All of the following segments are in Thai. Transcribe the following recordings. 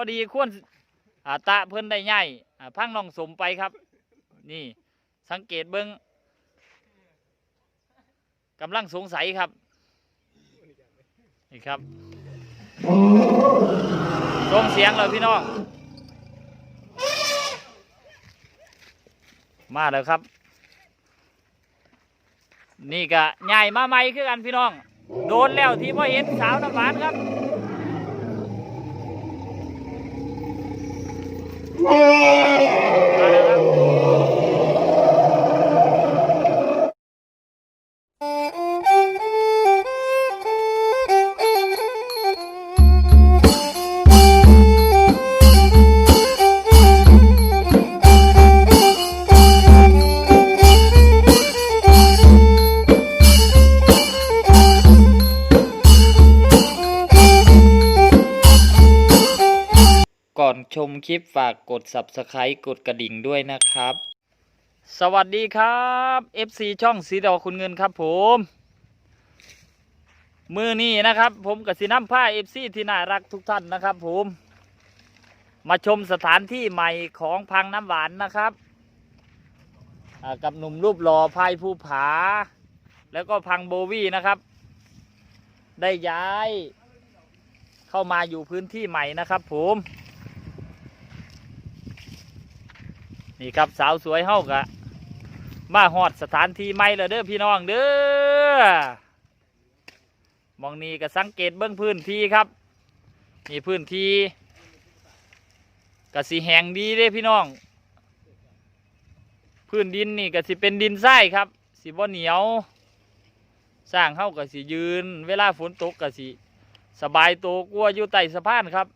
อดีควรอ่าตะเพิ่นได้ใหญ่พังน้องสมไปครับ นี่สังเกตเบิ้งกำลังสงสัยครับ นี่ครับส่งเสียงเลยพี่น้อง มาแล้วครับ นี่ก็ใหญ่มาใหม่คือกันพี่น้อง โดนแล้วที่พ่อเห็นสาวน้ำหวานครับ ม คลิปฝากกด Subscribe กดกระดิ่งด้วยนะครับ สวัสดีครับ FC ช่องสีดอคุณเงินครับผม มือนี้นะครับ ผมกับสีน้ำผ้า FC ที่น่ารักทุกท่านนะครับผม มาชมสถานที่ใหม่ของพังน้ำหวานนะครับกับหนุ่มรูปหล่อพายภูผา แล้วก็พังโบวี่นะครับ ได้ย้ายเข้ามาอยู่พื้นที่ใหม่นะครับผม นี่ครับสาวสวยเฮากะมาฮอดสถานที่ใหม่แล้วเด้อพี่น้องเด้อมองนี้ก็สังเกตเบื้องพื้นที่ครับนี่พื้นที่กะสีแหงดีเด้พี่น้อง พื้นดินนี่ก็สิเป็นดินทรายครับสิบ่เหนียว สร้างเฮาก็สิยืน เวลาฝนตกก็สิสบายตัวกลัวอยู่ใต้สะพานครับ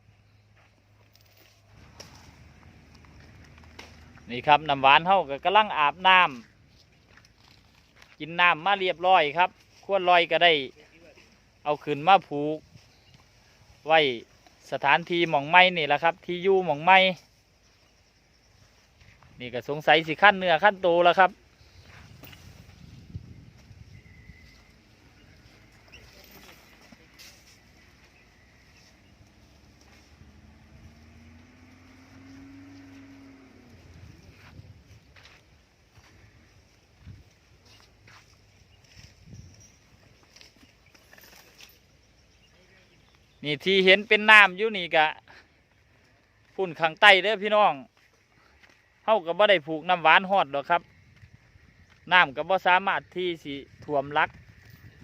นี่ครับน้ำหวานเท่ากับกำลังอาบน้ำกินน้ำมาเรียบร้อยครับขวดลอยก็ได้ เอาขึ้นมาผูก ไว้สถานที่หม่องไม้นี่แหละครับ ที่อยู่หม่องไม้นี่ก็สงสัยสิขั้นเนื้อขั้นโตแล้วครับ นี่ที่เห็นเป็นน้ำอยู่นี่กะพุ่นข้างใต้เด้อพี่น้องเฮาก็บ่ได้ผูกน้ำหวานฮอดหรอกครับน้ำก็บ่สามารถที่สิท่วมลัก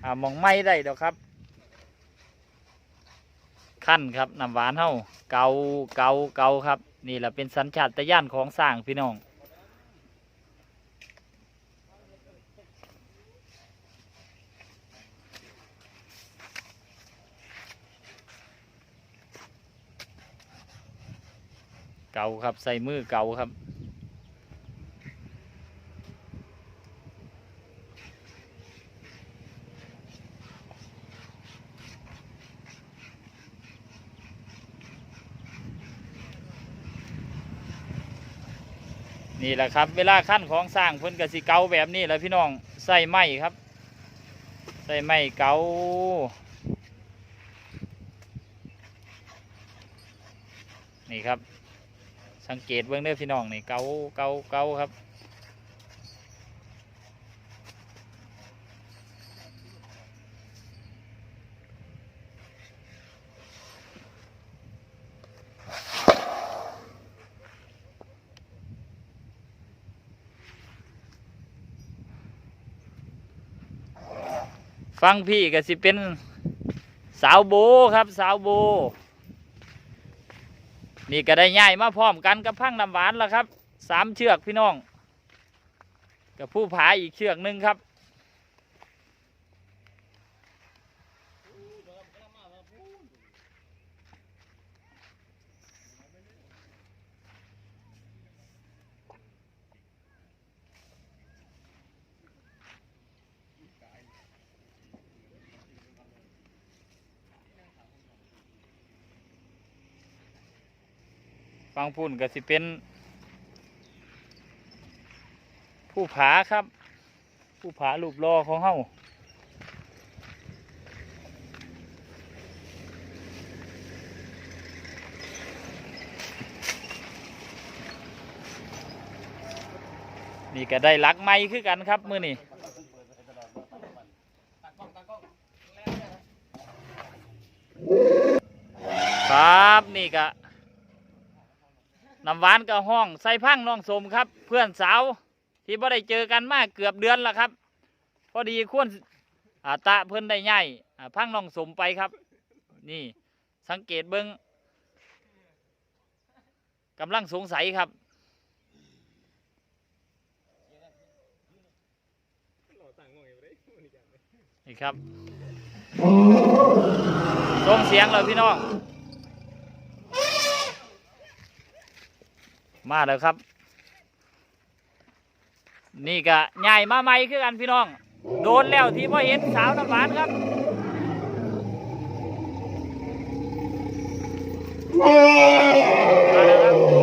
อ่ามองไม่ได้ดอกครับขั้นครับน้ำหวานเฮาเกาเกาเกาครับ นี่แหละเป็นสัญชาตญาณของสร้างพี่น้อง เก่าครับใส่มือเก่าครับ นี่แหละครับ เวลาขั้นของสร้างเพิ่นกสิเกาแบบนี้แหละพี่น้องใส่ไม้ครับ ใส่ไม้เกานี่ครับ สังเกตเบื้องเด้อพี่น้องนี่เกาเกาเกาครับ ฟังพี่ก็สิเป็นสาวโบครับ สาวโบ นี่ก็ได้ย่ายมาพร้อมกันกับพังน้ำหวานแล้วครับสามเชือกพี่น้องกับผู้ผาอีกเชือกหนึ่งครับ ฟังพุ่นก็สิเป็น ผู้ผาครับ ผู้ผาลูปรอของเฮานี่ก็ได้รักไม้คือกันครับ มือนี่ครับนี่ก็ น้ำหวานกับห้องใส่พังน้องสมครับ เพื่อนสาวที่บ่ได้เจอกันมากเกือบเดือนแล้วครับ พอดีควรอ่าตะเพิ่อนได้ใหญ่พังน้องสมไปครับ นี่สังเกตเบิ้งกำลังสงสัยครับนี่ครับส่งเสียงเลยพี่น้อง มาแล้วครับ นี่ก็ใหญ่มาใหม่คือกันพี่น้อง โดนแล้วที่พ่อเห็นสาวน้ำหวานครับมาแล้วครับ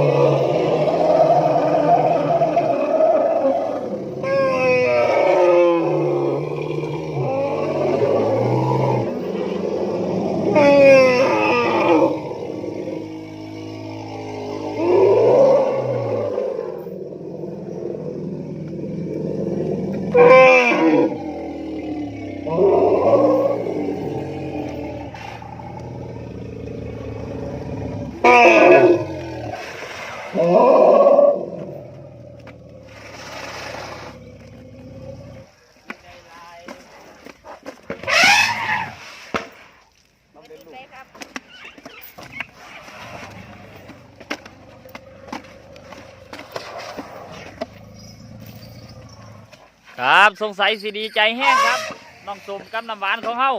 ครับสงสัยสีดีใจแห้งครับน้องสมกับน้ำหวานของเฮา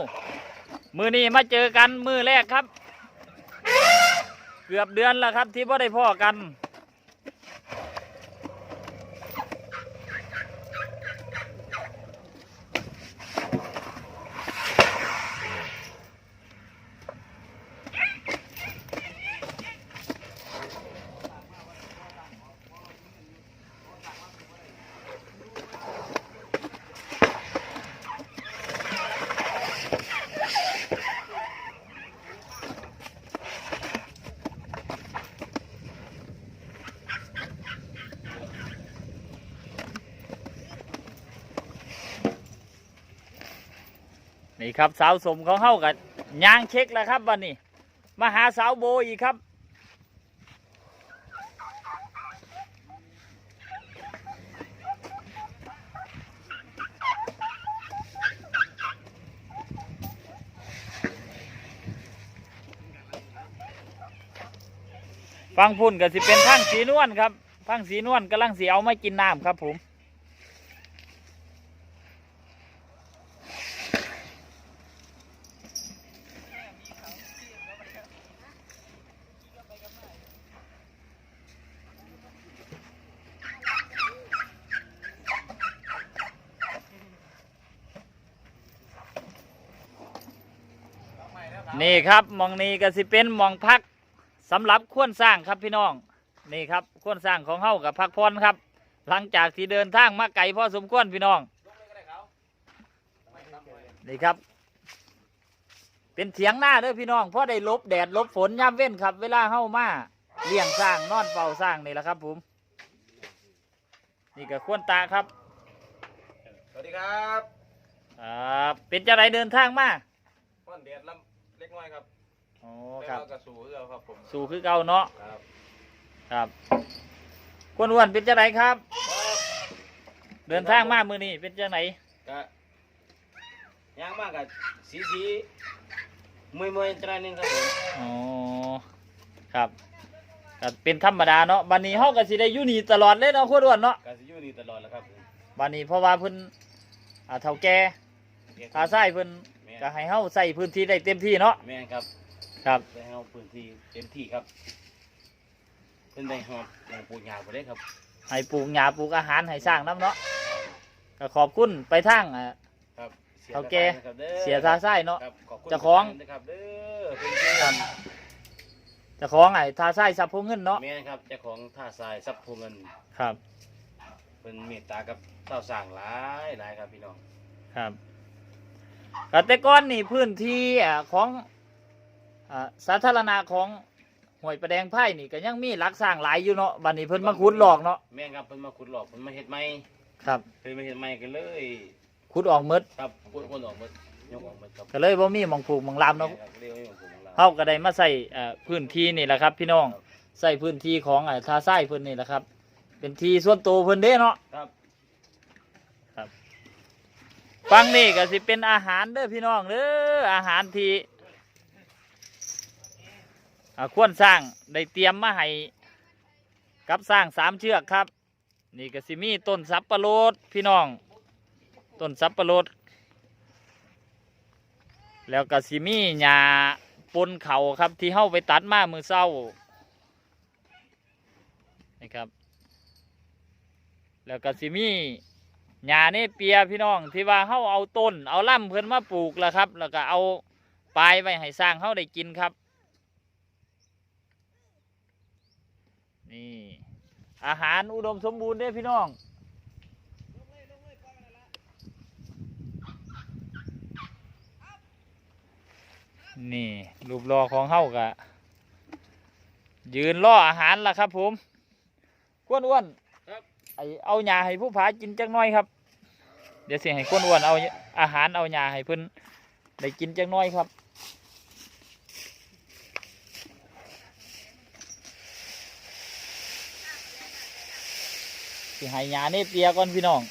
มือนี้มาเจอกันมือแรกครับ เกือบเดือนแล้วครับที่พ่ได้พ่อกัน นี่ครับสาวสมของเฮากับยางเช็คแล้วครับวันนี้มาหาสาวโบอีกครับ ฟังพุ่นก็สิเป็นพังสีนวลครับพังสีนวลกำลังสีเอาไมากินน้ำครับผม นี่ครับหมองนี้ก็สิเป็นหมองพักสำหรับควรสร้างครับพี่น้องนี่ครับควรสร้างของเฮากับพักพรครับ หลังจากที่เดินทางมาไกลพอสมควรพี่น้องนี่ครับ เป็นเถียงหน้าเด้อพี่น้องเพราะได้หลบแดดหลบฝนย่ำเว้นครับ เวลาเฮามาเลี้ยงสร้างนอนเฝ้าสร้างนี่แหละครับผม นี่ก็ควรตาครับ สวัสดีครับ ครับ เป็นจะไรเดินทางมาม่อนเดียดลำเล็ กน้อยครับอ๋อแล้วครับ เรากระสูเรือครับผมสู่คือเก่าเนาะครับ ครับควรอ้วนเป็นจะไรครับ เดินทางมามือนี้เป็นจะไหนก็ย่างมากกับสีสีมวยมวยๆจะได้หนึงครับผมอ๋อครับก็เป็นธรรมดาเนาะบันนี้เฮาก็สิได้อยู่นี่ตลอดเลยเนาะควรอ้วนเนาะการสิอยู่นี่ตลอดแล้วครับผมบันนี้เพราะว่าเพิ่นอ่าเฒ่าแก่ตาไส้เพิ่นแม่น ก็ให้เฮาใส่พื้นที่ได้เต็มที่เนาะแม่นครับครับได้ให้เอาพื้นที่เต็มที่ครับ เพิ่นได้หอบอย่างปลูกหญ้าไปเลยครับให้ปลูกหญ้าปลูกอาหารให้สร้างน้ำเนาะก็ขอบคุณไปทางอ่าครับเฒ่าแก่นะครับด้อเสียตาไส้เนาะ ครับขอบคุณเจ้าของ นะครับเด้อเพิ่นช่วยกันเจ้าของไอ้ทาไส้ซับพงเงินเนาะแม่นครับเจ้าของท่าทรายซับพูเงินครับเป็นเมตตากับเต้าสร้างหลายหลายครับพี่น้อง ครับก็ แต่ก่อนนี่พื้นที่อ่าของอ่าสาธารณะของห้วยประแดงไผ่นี่ก็ยังมีหลักสร้างหลายอยู่เนาะบัดนี้เพิ่นมาขุดหลอกเนาะแม่นครับเพิ่นมาขุดหลอกเพิ่นมาเฮ็ดใหม่ครับเพิ่นมาเฮ็ดใหม่กันเลยขุดออกหมดครับคนคนออกหมดยกออกหมดครับก็เลยบ่มีหมองปลูกหมองลามเนาะแม่ครับเรียกว่าผมของเราเฮาก็ได้มาใส่เอ่อพื้นที่นี่แหละครับ พี่น้องใส่พื้นที่ของอ่าทาซ้ายเพิ่นนี่แหละครับ เป็นที่ส่วนตัวเพิ่นเด้เนาะครับ ฟังนี่ก็สิเป็นอาหารเด้อพี่น้องเด้ออาหารที่ควรสร้างได้เตรียมมาให้กับสร้างสามเชือกครับ นี่ก็สิมีต้นสับปะรดพี่น้องต้นสับปะรดแล้วก็สิมีหญ้าปนเขาครับที่เฮาไปตัดมามือเศร้านี่ครับ แล้วก็สิมี หญ้านี่เปียพี่น้องที่ว่าเฮาเอาต้น เอาล่ำเพิ่นมาปลูกแล้วครับ แล้วก็เอาปลายไว้ให้สร้างเฮาได้กินครับ นี่อาหารอุดมสมบูรณ์เด้พี่น้องนี่รูปรอของเฮากะยืนล่ออาหารล่ะครับผมกวนอ้วน ไอเอาหญ้าให้ผู้ผากินจักหน้อยครับ เดี๋ยวเสิให้กวนอ้วนเอาอาหารเอาหญ้าให้เพิ่นได้กินจักหน้อยครับสิให้หญ้านี่เปียก่อนพี่น้อง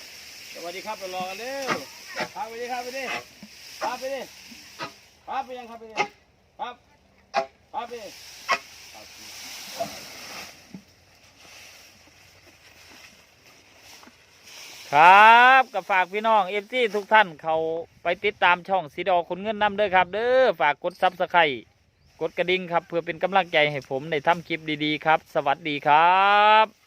สวัสดีครับรอกันเร็วพาไปดิครับไปดิพาไปดิพาไปยังครับไปดิครับพาไป ครับกับฝากพี่น้องเอฟซีทุกท่านเขาไปติดตามช่องสีดอคนเงินนำเด้อครับ เด้อฝากกดซับสไครต์กดกระดิ่งครับ เพื่อเป็นกำลังใจให้ผมในทำคลิปดีๆครับ สวัสดีครับ